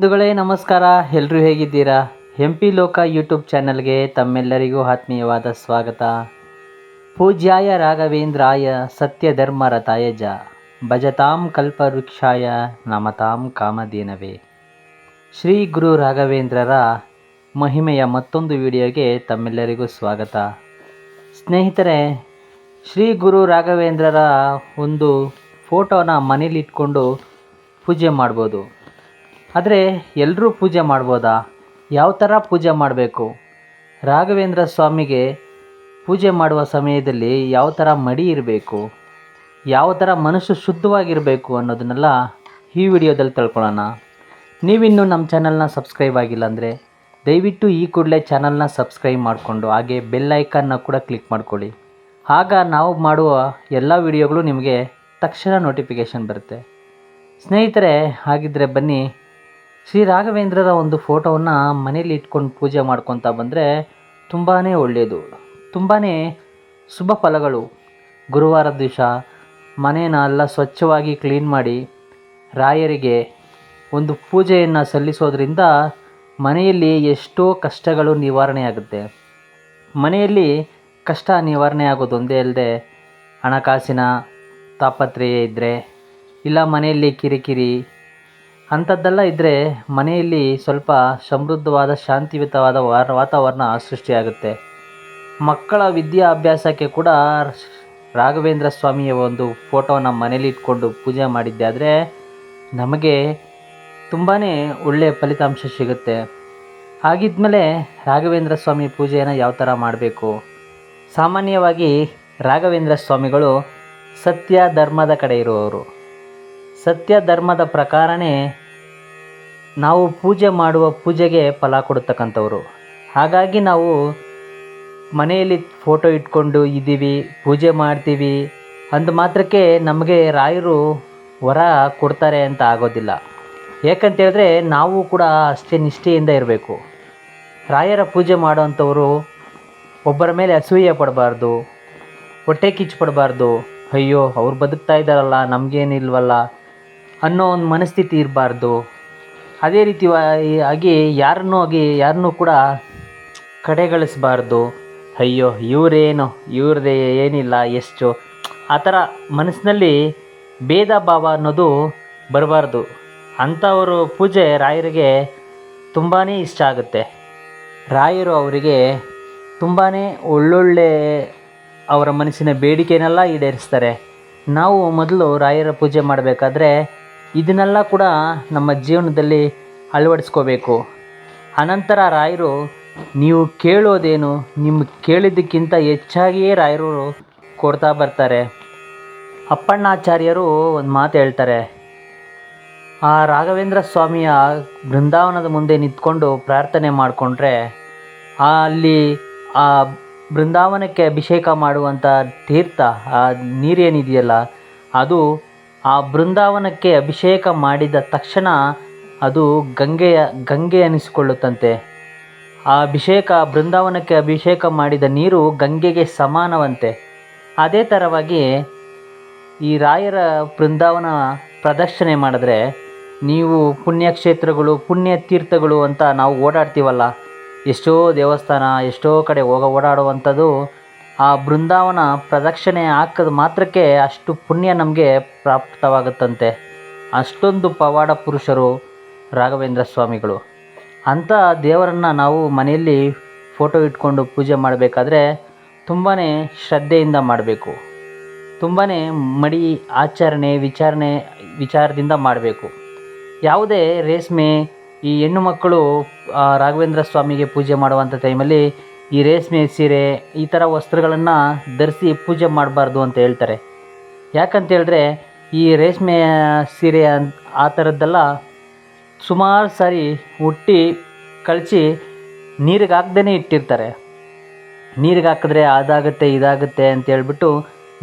ಬಂಧುಗಳೇ, ನಮಸ್ಕಾರ. ಎಲ್ಲರೂ ಹೇಗಿದ್ದೀರಾ? ಎಂ ಪಿ ಲೋಕ ಯೂಟ್ಯೂಬ್ ಚಾನಲ್ಗೆ ತಮ್ಮೆಲ್ಲರಿಗೂ ಆತ್ಮೀಯವಾದ ಸ್ವಾಗತ. ಪೂಜ್ಯಾಯ ರಾಘವೇಂದ್ರಾಯ ಸತ್ಯಧರ್ಮ ರಥಾಯಜ ಭಜತಾಂ ಕಲ್ಪವೃಕ್ಷಾಯ ನಮತಾಂ ಕಾಮಧೇನವೇ. ಶ್ರೀ ಗುರು ರಾಘವೇಂದ್ರರ ಮಹಿಮೆಯ ಮತ್ತೊಂದು ವಿಡಿಯೋಗೆ ತಮ್ಮೆಲ್ಲರಿಗೂ ಸ್ವಾಗತ. ಸ್ನೇಹಿತರೆ, ಶ್ರೀ ಗುರು ರಾಘವೇಂದ್ರರ ಒಂದು ಫೋಟೋನ ಮನೇಲಿ ಇಟ್ಕೊಂಡು ಪೂಜೆ ಮಾಡ್ಬೋದು. ಆದರೆ ಎಲ್ಲರೂ ಪೂಜೆ ಮಾಡ್ಬೋದಾ? ಯಾವ ಥರ ಪೂಜೆ ಮಾಡಬೇಕು? ರಾಘವೇಂದ್ರ ಸ್ವಾಮಿಗೆ ಪೂಜೆ ಮಾಡುವ ಸಮಯದಲ್ಲಿ ಯಾವ ಥರ ಮಡಿ ಇರಬೇಕು? ಯಾವ ಥರ ಮನಸ್ಸು ಶುದ್ಧವಾಗಿರಬೇಕು ಅನ್ನೋದನ್ನೆಲ್ಲ ಈ ವಿಡಿಯೋದಲ್ಲಿ ತಿಳ್ಕೊಳ್ಳೋಣ. ನೀವಿನ್ನೂ ನಮ್ಮ ಚಾನಲ್ನ ಸಬ್ಸ್ಕ್ರೈಬ್ ಆಗಿಲ್ಲ ಅಂದರೆ ದಯವಿಟ್ಟು ಈ ಕೂಡಲೇ ಚಾನಲ್ನ ಸಬ್ಸ್ಕ್ರೈಬ್ ಮಾಡಿಕೊಂಡು ಹಾಗೆ ಬೆಲ್ ಐಕನ್ನ ಕೂಡ ಕ್ಲಿಕ್ ಮಾಡ್ಕೊಳ್ಳಿ. ಆಗ ನಾವು ಮಾಡುವ ಎಲ್ಲ ವಿಡಿಯೋಗಳು ನಿಮಗೆ ತಕ್ಷಣ ನೋಟಿಫಿಕೇಷನ್ ಬರುತ್ತೆ. ಸ್ನೇಹಿತರೆ ಹಾಗಿದ್ದರೆ ಬನ್ನಿ. ಶ್ರೀ ರಾಘವೇಂದ್ರರ ಒಂದು ಫೋಟೋವನ್ನು ಮನೇಲಿ ಇಟ್ಕೊಂಡು ಪೂಜೆ ಮಾಡ್ಕೊತಾ ಬಂದರೆ ತುಂಬಾ ಒಳ್ಳೆಯದು. ತುಂಬಾ ಶುಭ ಫಲಗಳು. ಗುರುವಾರ ದಿವಸ ಮನೇನ ಎಲ್ಲ ಸ್ವಚ್ಛವಾಗಿ ಕ್ಲೀನ್ ಮಾಡಿ ರಾಯರಿಗೆ ಒಂದು ಪೂಜೆಯನ್ನು ಸಲ್ಲಿಸೋದ್ರಿಂದ ಮನೆಯಲ್ಲಿ ಎಷ್ಟೋ ಕಷ್ಟಗಳು ನಿವಾರಣೆ ಆಗುತ್ತೆ. ಮನೆಯಲ್ಲಿ ಕಷ್ಟ ನಿವಾರಣೆ ಆಗೋದು ಒಂದೇ ಅಲ್ಲದೆ ಹಣಕಾಸಿನ ತಾಪತ್ರಯ ಇದ್ದರೆ ಇಲ್ಲ ಮನೆಯಲ್ಲಿ ಕಿರಿಕಿರಿ ಅಂಥದ್ದೆಲ್ಲ ಇದ್ದರೆ ಮನೆಯಲ್ಲಿ ಸ್ವಲ್ಪ ಸಮೃದ್ಧವಾದ, ಶಾಂತಿಯುತವಾದ ವಾರ, ವಾತಾವರಣ ಸೃಷ್ಟಿಯಾಗುತ್ತೆ. ಮಕ್ಕಳ ವಿದ್ಯಾಭ್ಯಾಸಕ್ಕೆ ಕೂಡ ರಾಘವೇಂದ್ರ ಸ್ವಾಮಿಯ ಒಂದು ಫೋಟೋನ ಮನೇಲಿ ಇಟ್ಕೊಂಡು ಪೂಜೆ ಮಾಡಿದ್ದೆ. ಆದರೆ ನಮಗೆ ತುಂಬಾ ಒಳ್ಳೆಯ ಫಲಿತಾಂಶ ಸಿಗುತ್ತೆ. ಹಾಗಿದ್ಮೇಲೆ ರಾಘವೇಂದ್ರ ಸ್ವಾಮಿ ಪೂಜೆಯನ್ನು ಯಾವ ಥರ ಮಾಡಬೇಕು? ಸಾಮಾನ್ಯವಾಗಿ ರಾಘವೇಂದ್ರ ಸ್ವಾಮಿಗಳು ಸತ್ಯ, ಧರ್ಮದ ಕಡೆ ಇರುವವರು. ಸತ್ಯ ಧರ್ಮದ ಪ್ರಕಾರನೇ ನಾವು ಪೂಜೆ ಮಾಡುವ ಪೂಜೆಗೆ ಫಲ ಕೊಡ್ತಕ್ಕಂಥವ್ರು. ಹಾಗಾಗಿ ನಾವು ಮನೆಯಲ್ಲಿ ಫೋಟೋ ಇಟ್ಕೊಂಡು ಇದ್ದೀವಿ, ಪೂಜೆ ಮಾಡ್ತೀವಿ. ಅಂದ ಮಾತ್ರಕ್ಕೆ ನಮಗೆ ರಾಯರು ವರ ಕೊಡ್ತಾರೆ ಅಂತ ಆಗೋದಿಲ್ಲ. ಏಕಂತೇಳಿದ್ರೆ ನಾವು ಕೂಡ ಅಷ್ಟೇ ನಿಷ್ಠೆಯಿಂದ ಇರಬೇಕು. ರಾಯರ ಪೂಜೆ ಮಾಡೋವಂಥವರು ಒಬ್ಬರ ಮೇಲೆ ಅಸೂಯೆ ಪಡಬಾರ್ದು, ಹೊಟ್ಟೆ ಕಿಚ್ಚು ಪಡಬಾರ್ದು. ಅಯ್ಯೋ, ಅವ್ರು ಬದುಕ್ತಾ ಇದ್ದಾರಲ್ಲ, ನಮಗೇನಿಲ್ವಲ್ಲ. ಅನ್ನೋ ಒಂದು ಮನಸ್ಥಿತಿ ಇರಬಾರ್ದು. ಅದೇ ರೀತಿ ಆಗಿ ಯಾರನ್ನೂ ಆಗಿ ಯಾರನ್ನೂ ಕೂಡ ಕಡೆಗಳಿಸಬಾರ್ದು ಅಯ್ಯೋ, ಇವರೇನು? ಇವ್ರದೇ ಏನಿಲ್ಲ, ಎಷ್ಟು ಆ ಥರ ಮನಸ್ಸಿನಲ್ಲಿ ಭೇದ ಭಾವ ಅನ್ನೋದು ಬರಬಾರ್ದು. ಅಂಥವರು ಪೂಜೆ ರಾಯರಿಗೆ ತುಂಬಾ ಇಷ್ಟ ಆಗುತ್ತೆ. ರಾಯರು ಅವರಿಗೆ ತುಂಬಾ ಒಳ್ಳೊಳ್ಳೆ ಅವರ ಮನಸ್ಸಿನ ಬೇಡಿಕೆನೆಲ್ಲ ಈಡೇರಿಸ್ತಾರೆ. ನಾವು ಮೊದಲು ರಾಯರ ಪೂಜೆ ಮಾಡಬೇಕಾದ್ರೆ ಇದನ್ನೆಲ್ಲ ಕೂಡ ನಮ್ಮ ಜೀವನದಲ್ಲಿ ಅಳವಡಿಸ್ಕೋಬೇಕು. ಅನಂತರ ರಾಯರು, ನೀವು ಕೇಳೋದೇನು ನಿಮ್ಗೆ ಕೇಳಿದ್ದಕ್ಕಿಂತ ಹೆಚ್ಚಾಗಿಯೇ ರಾಯರು ಕೊಡ್ತಾ ಬರ್ತಾರೆ. ಅಪ್ಪಣ್ಣಾಚಾರ್ಯರು ಒಂದು ಮಾತು ಹೇಳ್ತಾರೆ, ಆ ರಾಘವೇಂದ್ರ ಸ್ವಾಮಿಯ ಬೃಂದಾವನದ ಮುಂದೆ ನಿಂತ್ಕೊಂಡು ಪ್ರಾರ್ಥನೆ ಮಾಡಿಕೊಂಡ್ರೆ ಅಲ್ಲಿ ಆ ಬೃಂದಾವನಕ್ಕೆ ಅಭಿಷೇಕ ಮಾಡುವಂಥ ತೀರ್ಥ, ಆ ನೀರೇನಿದೆಯಲ್ಲ, ಅದು ಆ ಬೃಂದಾವನಕ್ಕೆ ಅಭಿಷೇಕ ಮಾಡಿದ ತಕ್ಷಣ ಅದು ಗಂಗೆಯ, ಗಂಗೆ ಅನಿಸಿಕೊಳ್ಳುತ್ತಂತೆ. ಆ ಅಭಿಷೇಕ, ಬೃಂದಾವನಕ್ಕೆ ಅಭಿಷೇಕ ಮಾಡಿದ ನೀರು ಗಂಗೆಗೆ ಸಮಾನವಂತೆ. ಅದೇ ಥರವಾಗಿ ಈ ರಾಯರ ಬೃಂದಾವನ ಪ್ರದರ್ಶನೆ ಮಾಡಿದ್ರೆ ನೀವು ಪುಣ್ಯಕ್ಷೇತ್ರಗಳು ಪುಣ್ಯ ತೀರ್ಥಗಳು ಅಂತ ನಾವು ಓಡಾಡ್ತೀವಲ್ಲ. ಎಷ್ಟೋ ದೇವಸ್ಥಾನ, ಎಷ್ಟೋ ಕಡೆ ಹೋಗ, ಓಡಾಡುವಂಥದ್ದು ಆ ಬೃಂದಾವನ ಪ್ರದಕ್ಷಿಣೆ ಹಾಕಿದ ಮಾತ್ರಕ್ಕೆ ಅಷ್ಟು ಪುಣ್ಯ ನಮಗೆ ಪ್ರಾಪ್ತವಾಗುತ್ತಂತೆ. ಅಷ್ಟೊಂದು ಪವಾಡ ಪುರುಷರು ರಾಘವೇಂದ್ರ ಸ್ವಾಮಿಗಳು. ಅಂಥ ದೇವರನ್ನು ನಾವು ಮನೆಯಲ್ಲಿ ಫೋಟೋ ಇಟ್ಕೊಂಡು ಪೂಜೆ ಮಾಡಬೇಕಾದ್ರೆ ತುಂಬಾ ಶ್ರದ್ಧೆಯಿಂದ ಮಾಡಬೇಕು. ತುಂಬಾ ಮಡಿ ಆಚರಣೆ, ವಿಚಾರಣೆ, ವಿಚಾರದಿಂದ ಮಾಡಬೇಕು. ಯಾವುದೇ ರೇಷ್ಮೆ ಈ ಹೆಣ್ಣು ಮಕ್ಕಳು ರಾಘವೇಂದ್ರ ಸ್ವಾಮಿಗೆ ಪೂಜೆ ಮಾಡುವಂಥ ಟೈಮಲ್ಲಿ ಈ ರೇಷ್ಮೆ ಸೀರೆ ಈ ಥರ ವಸ್ತ್ರಗಳನ್ನು ಧರಿಸಿ ಪೂಜೆ ಮಾಡಬಾರ್ದು ಅಂತ ಹೇಳ್ತಾರೆ. ಯಾಕಂತ ಹೇಳಿದ್ರೆ ಈ ರೇಷ್ಮೆ ಸೀರೆ ಆ ಥರದ್ದೆಲ್ಲ ಸುಮಾರು ಸಾರಿ ಹುಟ್ಟಿ ಕಳಚಿ ನೀರಿಗೆ ಹಾಕ್ದೇ ಇಟ್ಟಿರ್ತಾರೆ. ನೀರಿಗೆ ಹಾಕಿದ್ರೆ ಅದಾಗುತ್ತೆ, ಇದಾಗುತ್ತೆ ಅಂತ ಹೇಳ್ಬಿಟ್ಟು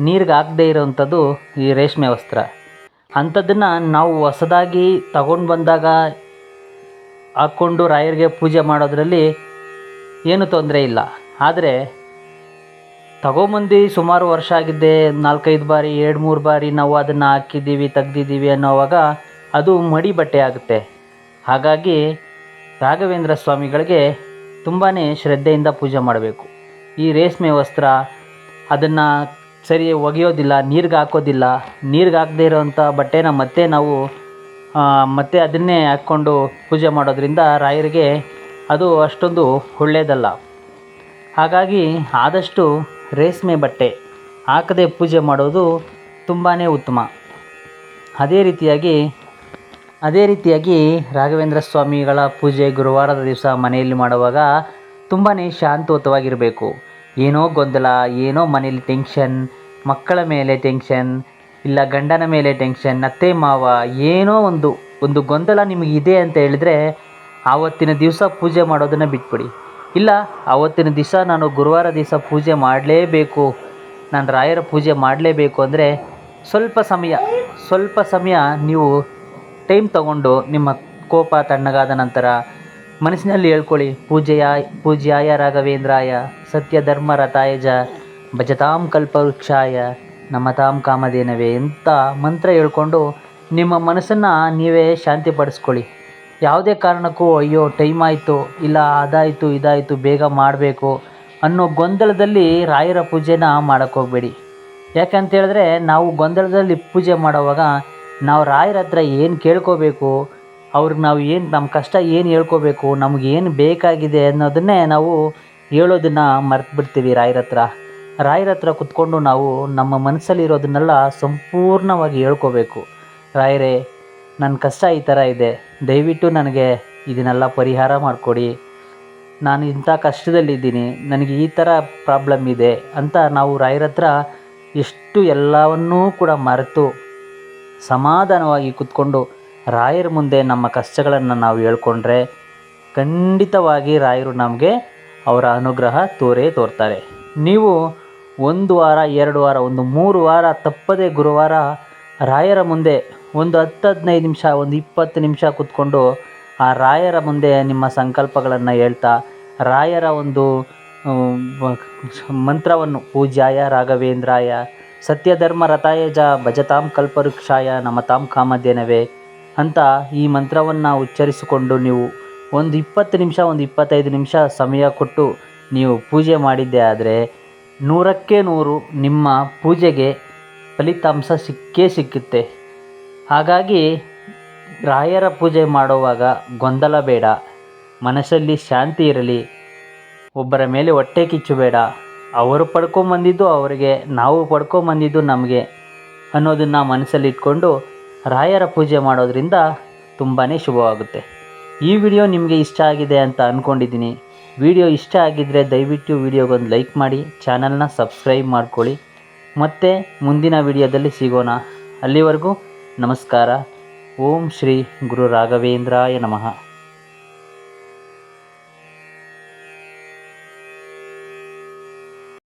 ನೀರಿಗೆ ಹಾಕದೇ ಇರೋವಂಥದ್ದು ಈ ರೇಷ್ಮೆ ವಸ್ತ್ರ. ಅಂಥದ್ದನ್ನು ನಾವು ಹೊಸದಾಗಿ ತಗೊಂಡು ಬಂದಾಗ ಹಾಕ್ಕೊಂಡು ರಾಯರಿಗೆ ಪೂಜೆ ಮಾಡೋದರಲ್ಲಿ ಏನು ತೊಂದರೆ ಇಲ್ಲ. ಆದರೆ ತಗೊಂಬಂದು ಸುಮಾರು ವರ್ಷ ಆಗಿದ್ದೆ, ನಾಲ್ಕೈದು ಬಾರಿ, ಎರಡು ಮೂರು ಬಾರಿ ನಾವು ಅದನ್ನು ಹಾಕಿದ್ದೀವಿ, ತೆಗ್ದಿದ್ದೀವಿ ಅನ್ನೋವಾಗ ಅದು ಮಡಿ ಬಟ್ಟೆ ಆಗುತ್ತೆ. ಹಾಗಾಗಿ ರಾಘವೇಂದ್ರ ಸ್ವಾಮಿಗಳಿಗೆ ತುಂಬಾ ಶ್ರದ್ಧೆಯಿಂದ ಪೂಜೆ ಮಾಡಬೇಕು. ಈ ರೇಷ್ಮೆ ವಸ್ತ್ರ ಅದನ್ನು ಸರಿ ಒಗೆಯೋದಿಲ್ಲ, ನೀರಿಗೆ ಹಾಕೋದಿಲ್ಲ. ನೀರಿಗೆ ಹಾಕದೇ ಇರೋವಂಥ ಬಟ್ಟೆನ ಮತ್ತೆ ನಾವು ಮತ್ತೆ ಅದನ್ನೇ ಹಾಕ್ಕೊಂಡು ಪೂಜೆ ಮಾಡೋದ್ರಿಂದ ರಾಯರಿಗೆ ಅದು ಅಷ್ಟೊಂದು ಒಳ್ಳೆಯದಲ್ಲ. ಹಾಗಾಗಿ ಆದಷ್ಟು ರೇಷ್ಮೆ ಬಟ್ಟೆ ಹಾಕದೆ ಪೂಜೆ ಮಾಡೋದು ತುಂಬಾ ಉತ್ತಮ. ಅದೇ ರೀತಿಯಾಗಿ ಅದೇ ರೀತಿಯಾಗಿ ರಾಘವೇಂದ್ರ ಸ್ವಾಮಿಗಳ ಪೂಜೆ ಗುರುವಾರದ ದಿವಸ ಮನೆಯಲ್ಲಿ ಮಾಡುವಾಗ ತುಂಬಾ ಶಾಂತಯುತವಾಗಿರಬೇಕು ಏನೋ ಗೊಂದಲ, ಏನೋ ಮನೇಲಿ ಟೆನ್ಷನ್ ಮಕ್ಕಳ ಮೇಲೆ ಟೆನ್ಷನ್ ಇಲ್ಲ ಗಂಡನ ಮೇಲೆ ಟೆನ್ಷನ್ ಅತ್ತೆ, ಮಾವ, ಏನೋ ಒಂದು ಒಂದು ಗೊಂದಲ ನಿಮಗಿದೆ ಅಂತ ಹೇಳಿದರೆ ಆವತ್ತಿನ ದಿವಸ ಪೂಜೆ ಮಾಡೋದನ್ನು ಬಿಟ್ಬಿಡಿ. ಇಲ್ಲ, ಆವತ್ತಿನ ದಿವಸ ನಾನು ಗುರುವಾರ ದಿವಸ ಪೂಜೆ ಮಾಡಲೇಬೇಕು. ನಾನು ರಾಯರ ಪೂಜೆ ಮಾಡಲೇಬೇಕು ಅಂದರೆ ಸ್ವಲ್ಪ ಸಮಯ ಸ್ವಲ್ಪ ಸಮಯ ನೀವು ಟೈಮ್ ತಗೊಂಡು ನಿಮ್ಮ ಕೋಪ ತಣ್ಣಗಾದ ನಂತರ ಮನಸ್ಸಿನಲ್ಲಿ ಹೇಳ್ಕೊಳ್ಳಿ, ಪೂಜೆಯ, ಪೂಜ್ಯಾಯ ರಾಘವೇಂದ್ರಾಯ ಸತ್ಯ ಧರ್ಮ ರಥಾಯಜ ಭಜತಾಂ ಕಲ್ಪವೃಕ್ಷಾಯ, ನಮತಾಂ ಕಾಮಧೇನವೇ ಅಂತ ಮಂತ್ರ ಹೇಳ್ಕೊಂಡು ನಿಮ್ಮ ಮನಸ್ಸನ್ನು ನೀವೇ ಶಾಂತಿಪಡಿಸ್ಕೊಳ್ಳಿ. ಯಾವುದೇ ಕಾರಣಕ್ಕೂ, ಅಯ್ಯೋ ಟೈಮ್ ಆಯಿತು, ಇಲ್ಲ, ಅದಾಯಿತು, ಇದಾಯಿತು, ಬೇಗ ಮಾಡಬೇಕು ಅನ್ನೋ ಗೊಂದಲದಲ್ಲಿ ರಾಯರ ಪೂಜೆನ ಮಾಡೋಕ್ಕೆ ಹೋಗಬೇಡಿ. ಯಾಕಂತ ಹೇಳಿದ್ರೆ, ನಾವು ಗೊಂದಲದಲ್ಲಿ ಪೂಜೆ ಮಾಡೋವಾಗ ನಾವು ರಾಯರ ಹತ್ರ ಏನು ಕೇಳ್ಕೋಬೇಕು, ಅವ್ರಿಗೆ ನಾವು ಏನು ನಮ್ಮ ಕಷ್ಟ ಏನು ಹೇಳ್ಕೋಬೇಕು, ನಮ್ಗೆ ಏನು ಬೇಕಾಗಿದೆ ಅನ್ನೋದನ್ನೇ ನಾವು ಹೇಳೋದನ್ನು ಮರ್ತು ಬಿಡ್ತೀವಿ ರಾಯರ ಹತ್ರ. ರಾಯರ ಹತ್ರ ಕುತ್ಕೊಂಡು ನಾವು ನಮ್ಮ ಮನಸ್ಸಲ್ಲಿರೋದನ್ನೆಲ್ಲ ಸಂಪೂರ್ಣವಾಗಿ ಹೇಳ್ಕೋಬೇಕು. ರಾಯರೇ ನನ್ನ ಕಷ್ಟ ಈ ಥರ ಇದೆ. ದಯವಿಟ್ಟು ನನಗೆ ಇದನ್ನೆಲ್ಲ ಪರಿಹಾರ ಮಾಡಿಕೊಡಿ. ನಾನು ಇಂಥ ಕಷ್ಟದಲ್ಲಿದ್ದೀನಿ. ನನಗೆ ಈ ಥರ ಪ್ರಾಬ್ಲಮ್ ಇದೆ ಅಂತ ನಾವು ರಾಯರ ಹತ್ರ ಎಷ್ಟು ಎಲ್ಲವನ್ನೂ ಕೂಡ ಮರೆತು ಸಮಾಧಾನವಾಗಿ ಕುತ್ಕೊಂಡು ರಾಯರ ಮುಂದೆ ನಮ್ಮ ಕಷ್ಟಗಳನ್ನು ನಾವು ಹೇಳ್ಕೊಂಡ್ರೆ ಖಂಡಿತವಾಗಿ ರಾಯರು ನಮಗೆ ಅವರ ಅನುಗ್ರಹ ತೋರೇ ತೋರ್ತಾರೆ. ನೀವು ಒಂದು ವಾರ, ಎರಡು ವಾರ, ಒಂದು ಮೂರು ವಾರ ತಪ್ಪದೆ ಗುರುವಾರ ರಾಯರ ಮುಂದೆ ಒಂದು ಹತ್ತು ಹದಿನೈದು ನಿಮಿಷ, ಒಂದು ಇಪ್ಪತ್ತು ನಿಮಿಷ ಕೂತ್ಕೊಂಡು ಆ ರಾಯರ ಮುಂದೆ ನಿಮ್ಮ ಸಂಕಲ್ಪಗಳನ್ನು ಹೇಳ್ತಾ, ರಾಯರ ಒಂದು ಮಂತ್ರವನ್ನು, ಪೂಜ್ಯಾಯ ರಾಘವೇಂದ್ರಾಯ, ಸತ್ಯಧರ್ಮ ರಥಾಯಜ ಭಜತಾಂ ಕಲ್ಪವೃಕ್ಷಾಯ ನಮತಾಂ ಕಾಮಧೇನವೇ ಅಂತ ಈ ಮಂತ್ರವನ್ನು ಉಚ್ಚರಿಸಿಕೊಂಡು ನೀವು ಒಂದು ಇಪ್ಪತ್ತು ನಿಮಿಷ, ಒಂದು ಇಪ್ಪತ್ತೈದು ನಿಮಿಷ ಸಮಯ ಕೊಟ್ಟು ನೀವು ಪೂಜೆ ಮಾಡಿದ್ದೆ ಆದರೆ ನೂರಕ್ಕೆ ನೂರು ನಿಮ್ಮ ಪೂಜೆಗೆ ಫಲಿತಾಂಶ ಸಿಕ್ಕೇ ಸಿಕ್ಕುತ್ತೆ. ಹಾಗಾಗಿ ರಾಯರ ಪೂಜೆ ಮಾಡುವಾಗ ಗೊಂದಲ ಬೇಡ, ಮನಸ್ಸಲ್ಲಿ ಶಾಂತಿ ಇರಲಿ. ಒಬ್ಬರ ಮೇಲೆ ಹೊಟ್ಟೆ ಕಿಚ್ಚು ಬೇಡ. ಅವರು ಪಡ್ಕೊಂಬಂದಿದ್ದು ಅವರಿಗೆ, ನಾವು ಪಡ್ಕೊಂಬಂದಿದ್ದು ನಮಗೆ ಅನ್ನೋದನ್ನು ಮನಸ್ಸಲ್ಲಿಟ್ಕೊಂಡು ರಾಯರ ಪೂಜೆ ಮಾಡೋದ್ರಿಂದ ತುಂಬಾ ಶುಭವಾಗುತ್ತೆ. ಈ ವಿಡಿಯೋ ನಿಮಗೆ ಇಷ್ಟ ಆಗಿದೆ ಅಂತ ಅಂದ್ಕೊಂಡಿದ್ದೀನಿ ವಿಡಿಯೋ ಇಷ್ಟ ಆಗಿದ್ದರೆ ದಯವಿಟ್ಟು ವಿಡಿಯೋಗೊಂದು ಲೈಕ್ ಮಾಡಿ, ಚಾನಲ್ನ ಸಬ್ಸ್ಕ್ರೈಬ್ ಮಾಡ್ಕೊಳ್ಳಿ. ಮತ್ತು ಮುಂದಿನ ವಿಡಿಯೋದಲ್ಲಿ ಸಿಗೋಣ. ಅಲ್ಲಿವರೆಗೂ ನಮಸ್ಕಾರ. ಓಂ ಶ್ರೀ ಗುರು ರಾಘವೇಂದ್ರಾಯ ನಮಃ.